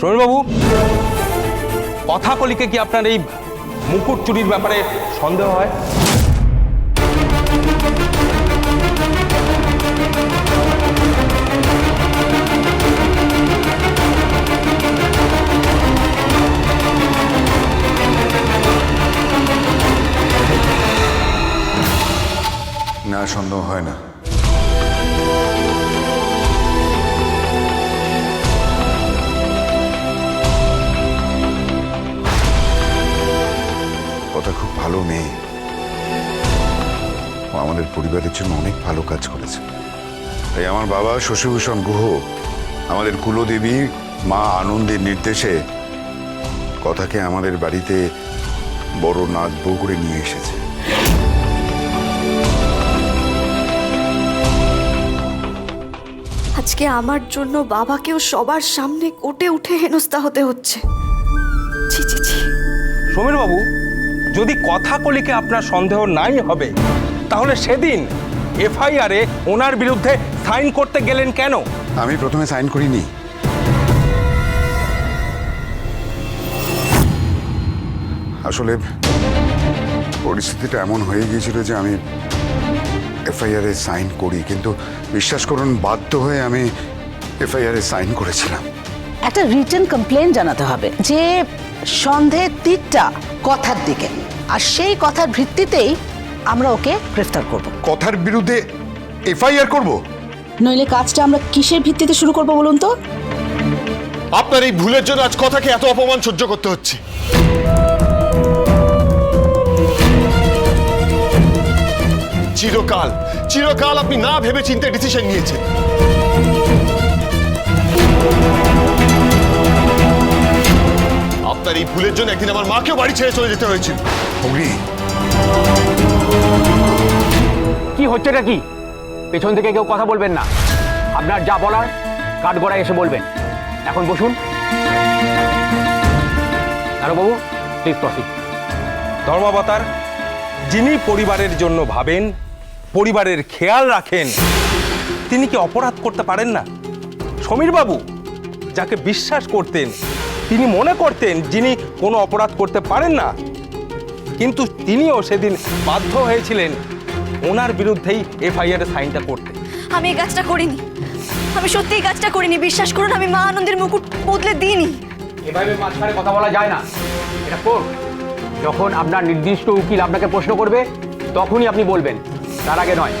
সমীরবাবু কথা কলিকে কি আপনার এই মুকুট চুরির ব্যাপারে সন্দেহ হয়? না, সন্দেহ হয় না। ভালো মেয়ে। ও আমাদের পরিবারের জন্য অনেক ভালো কাজ করেছে। তাই আমার বাবা শশীভূষণ গুহ আমাদের কুলদেবী মা আনন্দের নির্দেশে কথাকে আমাদের বাড়িতে বড় নাচ বউ করে নিয়ে এসেছে। আজকে আমার জন্য বাবাকেও সবার সামনে কোটে উঠে হেনস্থা হতে হচ্ছে। ছি ছি ছি। সমীরবাবু যদি কথা কলিকে আপনার সন্দেহ নাই হবে তাহলে সেদিন এফআইআরে ওনার বিরুদ্ধে সাইন করতে গেলেন কেন? আমি প্রথমে সাইন করিনি। আসলে পরিস্থিতিটা এমন হয়ে গিয়েছিল যে আমি এফআইআর এ সাইন করি কিন্তু বিশ্বাস করুন বাধ্য হয়ে আমি এফআইআর এ সাইন করেছিলাম। একটা রিটেন কমপ্লেন জানাতে হবে যে সন্দেহের তীরটা কথার দিকে। আর সেই কথার ভিত্তিতেই আমরা ওকে গ্রেফতার করব। কথার বিরুদ্ধে এফআইআর করব? নইলে কাজটা আমরা কিসের ভিত্তিতে শুরু করব বলুন তো? আপনার এই ভুলের জন্য আজ কথাকে এত অপমান সহ্য করতে হচ্ছে। চিরকাল চিরকাল আপনি না ভেবে চিন্তে ডিসিশন নিয়েছেন। এই ভুলের জন্য একদিন আমার মাকেও বাড়ি ছেড়ে চলে যেতে হয়েছিল। অগ্নি। কি হচ্ছেটা কি? পেছন থেকে কেউ কথা বলবেন না। আপনার যা বলার কাঠগড়ায় এসে বলবেন। এখন বসুন। বাবু প্লিজ প্রসিড ধর্মাবতার যিনি পরিবারের জন্য ভাবেন পরিবারের খেয়াল রাখেন তিনি কি অপরাধ করতে পারেন না? সমীরবাবু যাকে বিশ্বাস করতেন তিনি মনে করতেন যিনি কোনো অপরাধ করতে পারেন না। কিন্তু তিনিও সেদিন বাধ্য হয়েছিলেন ওনার বিরুদ্ধেই এফআইআর সাইনটা করতে। আমি এই কাজটা করিনি। আমি সত্যি এই কাজটা করিনি। বিশ্বাস করুন আমি মা আনন্দের মুকুট বদলে দিইনি। এভাবে মাঝখানে কথা বলা যায় না। এটা কোর্ট। যখন আপনার নির্দিষ্ট উকিল আপনাকে প্রশ্ন করবে তখনই আপনি বলবেন। তার আগে নয়।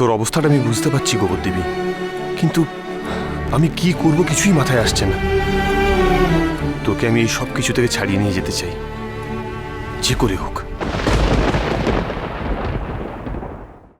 তোর অবস্থাটা আমি বুঝতে পারছি গোবর দেবী কিন্তু আমি কি করব কিছুই মাথায় আসছে না। তোকে আমি এই সব কিছু থেকে ছাড়িয়ে নিয়ে যেতে চাই। যে করে হোক।